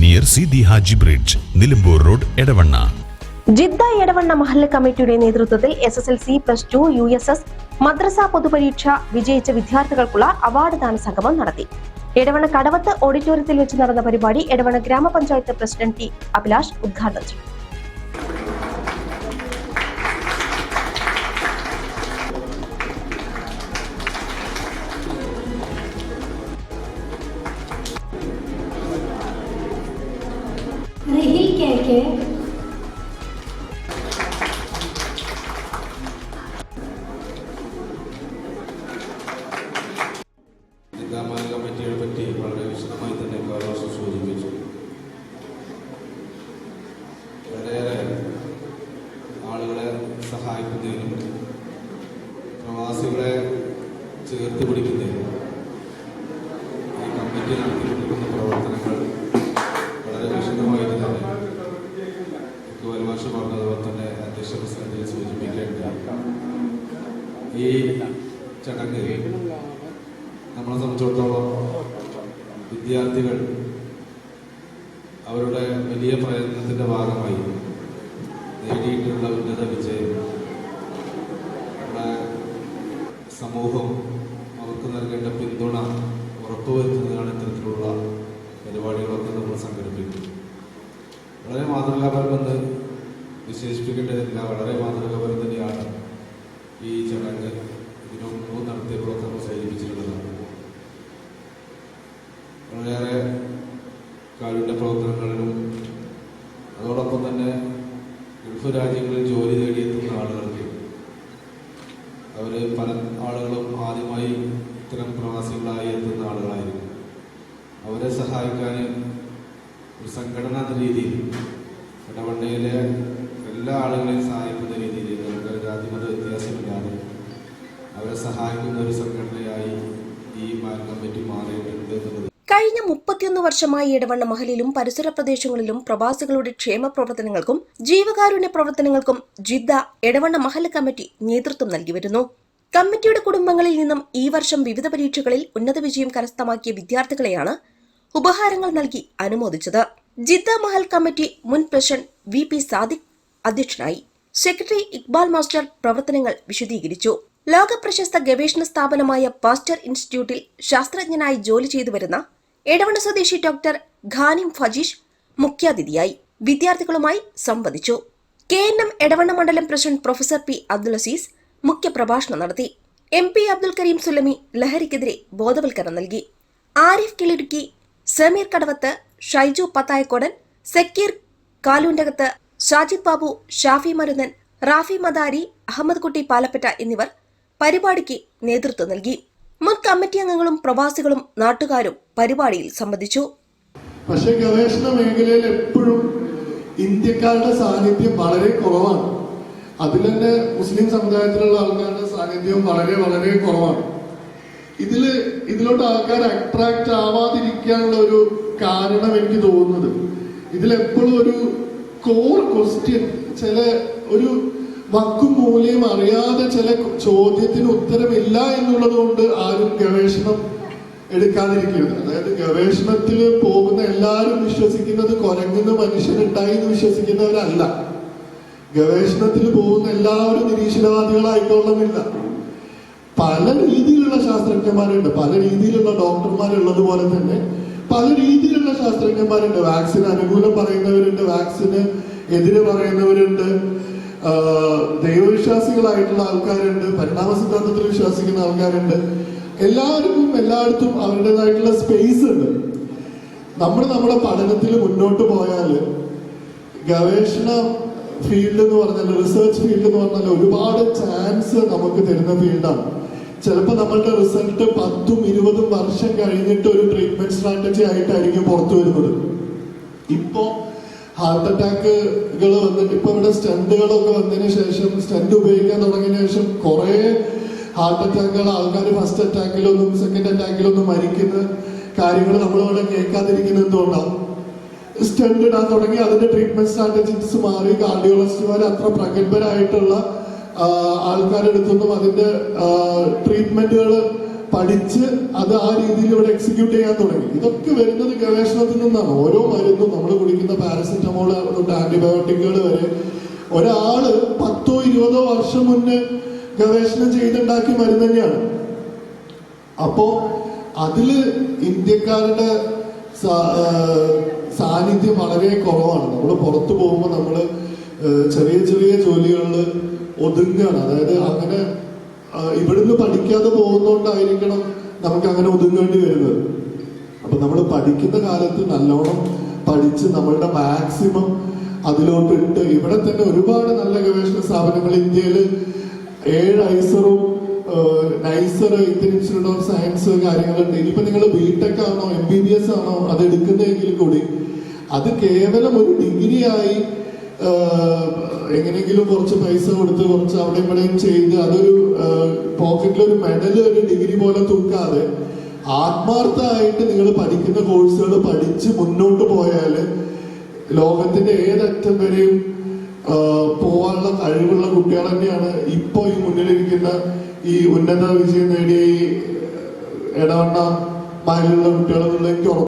near Sidi Haji bridge Nilambur road Edavanna Jeddah Edavanna മഹല്ല കമ്മിറ്റിയുടെ നേതൃത്വത്തിൽ S S L C plus two U S S മദ്രസ പൊതുപരീക്ഷ വിജയിച്ച വിദ്യാർത്ഥികൾക്കുള്ള award ദാന സംഗമം നടത്തി. എടവണ്ണ കടവത്ത് ഓഡിറ്റോറിയത്തിൽ വെച്ച് നടന്ന പരിപാടി എടവണ്ണ ഗ്രാമപഞ്ചായത്ത് പ്രസിഡന്റ് ടി അഭിലാഷ് ഉദ്ഘാടനം ചെയ്തു. ഓക്കെ. കമ്മിറ്റിയെ പറ്റി വളരെ വിശദമായി സൂചിപ്പിച്ചു. ആളുകളെ സഹായിക്കുന്നതിനും പ്രവാസികളെ ചേർത്ത് പിടിക്കുന്നതിനും ഈ ചടങ്ങ്. നമ്മളെ സംബന്ധിച്ചിടത്തോളം വിദ്യാർത്ഥികൾ അവരുടെ വലിയ പ്രയത്നത്തിന്റെ ഭാഗമായി നേടിയിട്ടുള്ള ഉന്നത വിജയം നമ്മുടെ സമൂഹം അവർക്ക് നൽകേണ്ട പിന്തുണ ഉറപ്പുവരുത്തുന്നതാണ് ഇത്തരത്തിലുള്ള പരിപാടികളൊക്കെ നമ്മൾ സംഘടിപ്പിക്കുന്നത്. വളരെ മാതൃകാപരമെന്ന് വിശേഷിപ്പിക്കേണ്ടതില്ല. വളരെ മാതൃകാപരം തന്നെയാണ് ഈ ചടങ്ങ് ഇതിനു മുമ്പ് നടത്തിയ പ്രവർത്തനം സൂചിപ്പിച്ചിട്ടുള്ളതാണ് വളരെയേറെ കാലിന്റെ പ്രവർത്തനങ്ങളിലും അതോടൊപ്പം തന്നെ ഗൾഫ് രാജ്യങ്ങളിൽ ജോലി തേടിയെത്തുന്ന ആളുകൾക്ക് അവർ പല ആളുകളും ആദ്യമായി ഇത്തരം പ്രവാസികളായി എത്തുന്ന ആളുകളായിരുന്നു അവരെ സഹായിക്കാൻ ഒരു സംഘടന രീതിയിൽ ഇടവണ്ണയിലെ എല്ലാ ആളുകളെയും സഹായിക്കുന്ന സഹായിക്കുന്ന ഒരു സംഘടനയായി ഈ മാർഗം കമ്മിറ്റി മാറിയിട്ടുണ്ട് എന്നുള്ളത് കഴിഞ്ഞ മുപ്പത്തിയൊന്ന് വർഷമായി ഇടവണ്ണ മഹലിലും പരിസര പ്രദേശങ്ങളിലും പ്രവാസികളുടെ ക്ഷേമ പ്രവർത്തനങ്ങൾക്കും ജീവകാരുണ്യ പ്രവർത്തനങ്ങൾക്കും ജിദ്ദ ഇടവണ്ണ മഹൽ കമ്മിറ്റി നേതൃത്വം നൽകി വരുന്നു. കമ്മിറ്റിയുടെ കുടുംബങ്ങളിൽ നിന്നും ഈ വർഷം വിവിധ പരീക്ഷകളിൽ ഉന്നത വിജയം കരസ്ഥമാക്കിയ വിദ്യാർത്ഥികളെയാണ് ഉപഹാരങ്ങൾ നൽകി അനുമോദിച്ചത്. ജിദ്ദ മഹൽ കമ്മിറ്റി മുൻ പ്രസിഡന്റ് വി പി സാദിഖ് അധ്യക്ഷനായി. സെക്രട്ടറി ഇക്ബാൽ മാസ്റ്റർ പ്രവർത്തനങ്ങൾ വിശദീകരിച്ചു. ലോക പ്രശസ്ത ഗവേഷണ സ്ഥാപനമായ പാസ്റ്റർ ഇൻസ്റ്റിറ്റ്യൂട്ടിൽ ശാസ്ത്രജ്ഞനായി ജോലി ചെയ്തു വരുന്ന എടവണ്ണ സ്വദേശി ഡോക്ടർ ഖാനിം ഫജീഷ് മുഖ്യാതിഥിയായി വിദ്യാർത്ഥികളുമായി സംവദിച്ചു. കെ എൻ എം എടവണ്ണ മണ്ഡലം president professor P Abdul Aziz മുഖ്യപ്രഭാഷണം നടത്തി. എം പി അബ്ദുൽ കരീം സുലമി ലഹരിക്കെതിരെ ബോധവൽക്കരണം നൽകി. ആരിഫ് കിളിടുക്കി സമീർ കടവത്ത് ഷൈജു പത്തായക്കോടൻ സക്കീർ കാലൂണ്ടകത്ത് ഷാജിദ് ബാബു ഷാഫി മരുന്നൻ റാഫി മദാരി അഹമ്മദ് കുട്ടി പാലപ്പറ്റ എന്നിവർ പരിപാടിക്ക് നേതൃത്വം നൽകി. മുൻ കമ്മിറ്റി അംഗങ്ങളും പ്രവാസികളും നാട്ടുകാരും പരിപാടിയിൽ സംബന്ധിച്ചു. പക്ഷേ ഗവേഷണ മേഖലയിൽ എപ്പോഴും ഇന്ത്യക്കാരുടെ സാന്നിധ്യം വളരെ കുറവാണ്. അതിൽ തന്നെ മുസ്ലിം സമുദായത്തിലുള്ള ആൾക്കാരുടെ സാന്നിധ്യവും വളരെ വളരെ കുറവാണ്. ഇതിൽ ഇതിലോട്ട് ആൾക്കാർ അട്രാക്ട് ആവാതിരിക്കാനുള്ള ഒരു കാരണം എനിക്ക് തോന്നുന്നത്. ഇതിലെപ്പോഴും ഒരു കോർ ക്വസ്റ്റ്യൻ ചില ഒരു വക്കും മൂലയും അറിയാതെ ചില ചോദ്യത്തിന് ഉത്തരമില്ല എന്നുള്ളത് കൊണ്ട് ആരും ഗവേഷണം എടുക്കാതിരിക്കരുത്. അതായത് ഗവേഷണത്തിൽ പോകുന്ന എല്ലാവരും വിശ്വസിക്കുന്നത് കുരങ്ങുന്ന മനുഷ്യനുണ്ടായി എന്ന് വിശ്വസിക്കുന്നവരല്ല. ഗവേഷണത്തിൽ പോകുന്ന എല്ലാവരും നിരീശ്വരവാദികളായിക്കൊള്ളുന്നില്ല. പല രീതിയിലുള്ള ശാസ്ത്രജ്ഞന്മാരുണ്ട്. പല രീതിയിലുള്ള ഡോക്ടർമാരുള്ളത് പോലെ തന്നെ പല രീതിയിലുള്ള ശാസ്ത്രജ്ഞന്മാരുണ്ട്. വാക്സിൻ അനുകൂലം പറയുന്നവരുണ്ട് വാക്സിന് എതിര് പറയുന്നവരുണ്ട്. ദൈവവിശ്വാസികളായിട്ടുള്ള ആൾക്കാരുണ്ട് പരിണാമ സിദ്ധാന്തത്തിൽ വിശ്വസിക്കുന്ന ആൾക്കാരുണ്ട്. എല്ലാവർക്കും എല്ലായിടത്തും അവരുടേതായിട്ടുള്ള സ്പേസ് ഉണ്ട്. നമ്മൾ നമ്മുടെ പഠനത്തിൽ മുന്നോട്ട് പോയാൽ ഗവേഷണ ഫീൽഡ് എന്ന് പറഞ്ഞാൽ റിസർച്ച് ഫീൽഡ് എന്ന് പറഞ്ഞാൽ ഒരുപാട് ചാൻസ് നമുക്ക് തരുന്ന ഫീൽഡാണ് ചിലപ്പോൾ നമ്മളുടെ റിസൾട്ട് പത്തും ഇരുപതും വർഷം കഴിഞ്ഞിട്ട് ഒരു ട്രീറ്റ്മെന്റ് സ്ട്രാറ്റജി ആയിട്ടായിരിക്കും പുറത്തു വരുന്നത്. ഇപ്പോ ഹാർട്ട് അറ്റാക്കുകൾ വന്നിട്ട് ഇപ്പൊ ഇവിടെ സ്റ്റണ്ടുകളൊക്കെ വന്നതിന് ശേഷം സ്റ്റണ്ട് ഉപയോഗിക്കാൻ തുടങ്ങിയതിന് ശേഷം കുറെ ഹാർട്ട് അറ്റാക്കുകൾ ആൾക്കാർ ഫസ്റ്റ് അറ്റാക്കിലൊന്നും സെക്കൻഡ് അറ്റാക്കിലൊന്നും മരിക്കുന്ന കാര്യങ്ങൾ നമ്മളിവിടെ കേൾക്കാതിരിക്കുന്നത് എന്തുകൊണ്ടാണ്? സ്റ്റണ്ട് ഇടാൻ തുടങ്ങി അതിന്റെ ട്രീറ്റ്മെന്റ് സ്ട്രാറ്റജീസ് മാറി കാർഡിയോളജിസ്റ്റുമാർ അത്ര പ്രഗത്ഭരായിട്ടുള്ള ആൾക്കാരെടുത്തൊന്നും അതിന്റെ ട്രീറ്റ്മെന്റുകൾ പഠിച്ച് അത് ആ രീതിയിൽ ഇവിടെ എക്സിക്യൂട്ട് ചെയ്യാൻ തുടങ്ങി. ഇതൊക്കെ വരുന്നത് ഗവേഷണത്തിൽ നിന്നാണ്. ഓരോ മരുന്നും നമ്മൾ കുടിക്കുന്ന പാരസെറ്റമോൾ തൊട്ട് ആന്റിബയോട്ടിക്കുകൾ വരെ. ഒരാൾ പത്തോ ഇരുപതോ വർഷം മുന്നേ ഗവേഷണം ചെയ്തുണ്ടാക്കിയ മരുന്ന് തന്നെയാണ്. അപ്പോ അതിൽ ഇന്ത്യക്കാരുടെ സാന്നിധ്യം വളരെ കുറവാണ്. നമ്മൾ പുറത്തു പോകുമ്പോൾ നമ്മൾ ചെറിയ ചെറിയ ജോലികളിൽ ഒതുങ്ങുകയാണ്. അതായത് അങ്ങനെ ഇവിടുന്ന് പഠിക്കാതെ പോകുന്നോണ്ടായിരിക്കണം നമുക്ക് അങ്ങനെ ഒതുങ്ങേണ്ടി വരുന്നത്. അപ്പൊ നമ്മൾ പഠിക്കുന്ന കാലത്ത് നല്ലോണം പഠിച്ച് നമ്മളുടെ മാക്സിമം അതിലോട്ട് ഇട്ട് ഇവിടെ തന്നെ ഒരുപാട് നല്ല ഗവേഷണ സ്ഥാപനങ്ങൾ. ഇന്ത്യയിൽ ഏഴ് ഐസറും NISER Indian institute of science കാര്യങ്ങളുണ്ട്. ഇനിയിപ്പോ നിങ്ങൾ ബിടെക് ആണോ എം ബി ബി എസ് ആണോ അത് എടുക്കുന്നതെങ്കിൽ കൂടി അത് കേവലം ഒരു ഡിഗ്രി ആയി ആഹ്, എങ്ങനെയെങ്കിലും കുറച്ച് പൈസ കൊടുത്ത് കുറച്ച് അവിടെ ഇവിടെയും ചെയ്ത് അതൊരു പോക്കറ്റിൽ ഒരു മെഡൽ ഒരു ഡിഗ്രി പോലെ തൂക്കാതെ ആത്മാർത്ഥമായിട്ട് നിങ്ങൾ പഠിക്കുന്ന കോഴ്സുകൾ പഠിച്ച് മുന്നോട്ട് പോയാൽ ലോകത്തിന്റെ ഏതറ്റം വരെയും പോകാനുള്ള കഴിവുള്ള കുട്ടികൾ തന്നെയാണ് ഇപ്പോ ഈ മുന്നിലിരിക്കുന്ന ഈ ഉന്നത വിജയം നേടിയ ഈ ഇടവണ്ണ മാരിലുള്ള കുട്ടികൾ എന്നുള്ള എനിക്ക്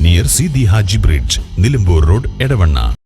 near Sidi Haji bridge Nilambur road Edavanna